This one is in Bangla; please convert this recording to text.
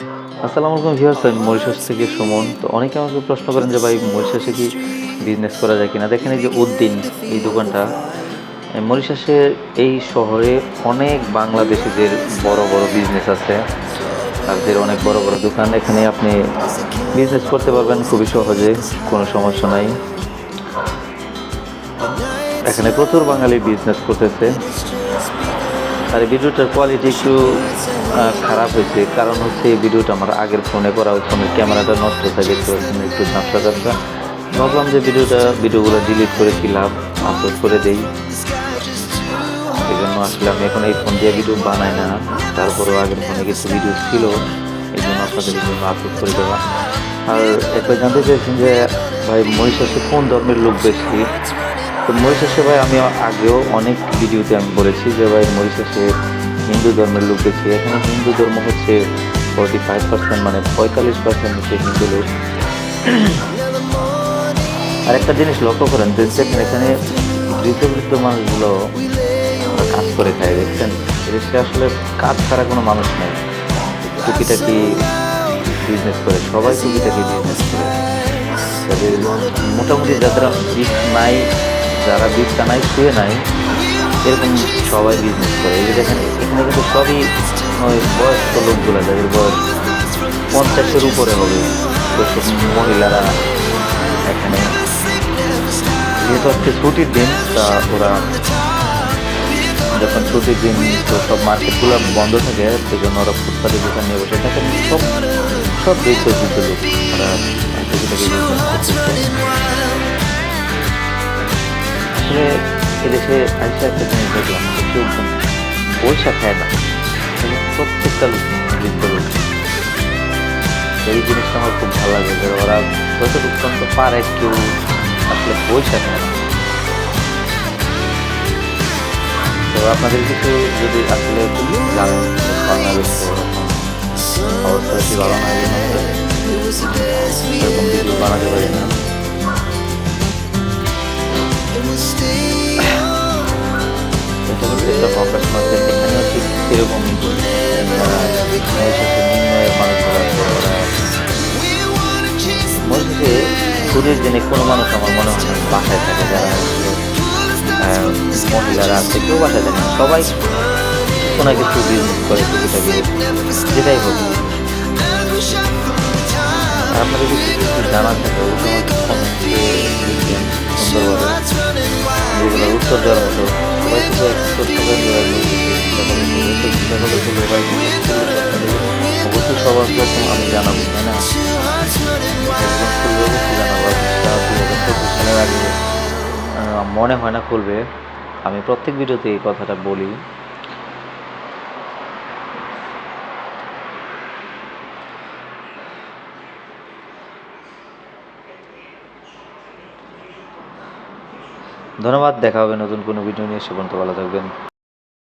আসসালামু আলাইকুম ভিউয়ার্স, আমি মরিশাস থেকে সুমন। তো অনেকে আমাকে প্রশ্ন করেন যে ভাই, মরিশাসে কি বিজনেস করা যায় কিনা? দেখেন এই যে উদ্দিন, এই দোকানটা মরিশাসের এই শহরে অনেক বাংলাদেশিদের বড় বড় বিজনেস আছে তাদের অনেক বড় বড় দোকান। এখানে আপনি বিজনেস করতে পারবেন খুবই সহজে, কোনো সমস্যা নাই। এখানে প্রচুর বাঙালি বিজনেস করতেছে। আর ভিডিওটার কোয়ালিটি একটু খারাপ হয়েছে। কারণ হচ্ছে এই ভিডিওটা আমার আগের ফোনে করা ফোনের ক্যামেরাটা নষ্ট হয়ে দেখতে পাচ্ছেন একটু ঝাপসা ঝাপসা। ভাবলাম যে ভিডিওটা, ভিডিওগুলো ডিলিট করে দিলাম আপলোড করে দেই। এই জন্য আসলে আমি এখন এই ফোন দিয়ে ভিডিও বানাই না। তারপরেও আগের ফোনে কিছু ভিডিও ছিল, এই জন্য আপনাদের জন্য আপলোড করে দেওয়া। আর একবার জানতে চাইছেন যে, ভাই মহিষাসে কোন ধর্মের লোক বেশি? তো মরিশাসে ভাই, আমি আগেও অনেক ভিডিওতে আমি বলেছি যে ভাই, মরিশাসে হিন্দু ধর্মের লোক বেশি। এখানে হিন্দু ধর্ম হচ্ছে ফর্টি ফাইভ পার্সেন্ট মানে পঁয়তাল্লিশ পার্সেন্ট হচ্ছে হিন্দু লোক। আর একটা জিনিস লক্ষ্য করেন যে, দেখেন এখানে বৃদ্ধ বৃদ্ধ মানুষগুলো কাজ করে খায় দেখছেন? এদেশে আসলে কাজ ছাড়া কোনো মানুষ নেই। টুকিটাকি বিজনেস করে, সবাই টুকিটাকি বিজনেস করে। মোটামুটি যাদের নাই যারা নাই শুয়ে নাই, এরকম সবাই বিজনেস করে। এই যে দেখেন, এখানে কিন্তু সবই ওই বয়স্ক লোকগুলো, যাদের বয়স পঞ্চাশের উপরে হবে তো সব মহিলারা এখানে। যেহেতু আজকে ছুটির দিন, তা ওরা যখন ছুটির দিন, তো সব মার্কেটগুলো বন্ধ থাকে সেই জন্য ওরা ফুটপাতে দোকান নিয়ে বসে থাকেন সব সব দেশ ওরা এদেশে আইসা একটা জিনিস দেখলাম কেউ পয়সা খায় না। প্রত্যেকটা বৃদ্ধ লোক। এই জিনিসটা আমার খুব ভালো লাগে যে ওরা যতটুকু পর্যন্ত পারে, কেউ আসলে পয়সা খায় না। তো আপনাদের কিছু যদি আসলে জানেন বাংলাদেশ অবস্থা কি ভালো না এরকম বানাতে পারি না। একটা ফোকাস মার্কেট এখানেও ঠিক সেরকমই মহিষাসে ছুটির দিনে কোনো মানুষ আমার মনে হয় বাসায় থাকে যারা মহিলারা আছে, কেউ বাসায় থাকে না। সবাই কিছু না কিছু বিজনেস করে, টুকিটাকি যেটাই হোক। আপনাদের কিছু কিছু জানা থাকে সুন্দরভাবে। যেগুলো উত্তর দেওয়ার মতো। সবাই অবশ্যই সবার প্রথম আমি জানাব তাই না মনে হয় না খুলবে। আমি প্রত্যেক ভিডিওতে এই কথাটা বলি। ধন্যবাদ দেখা হবে নতুন কোনো ভিডিও নিয়ে। সে পর্যন্ত ভালো থাকবেন।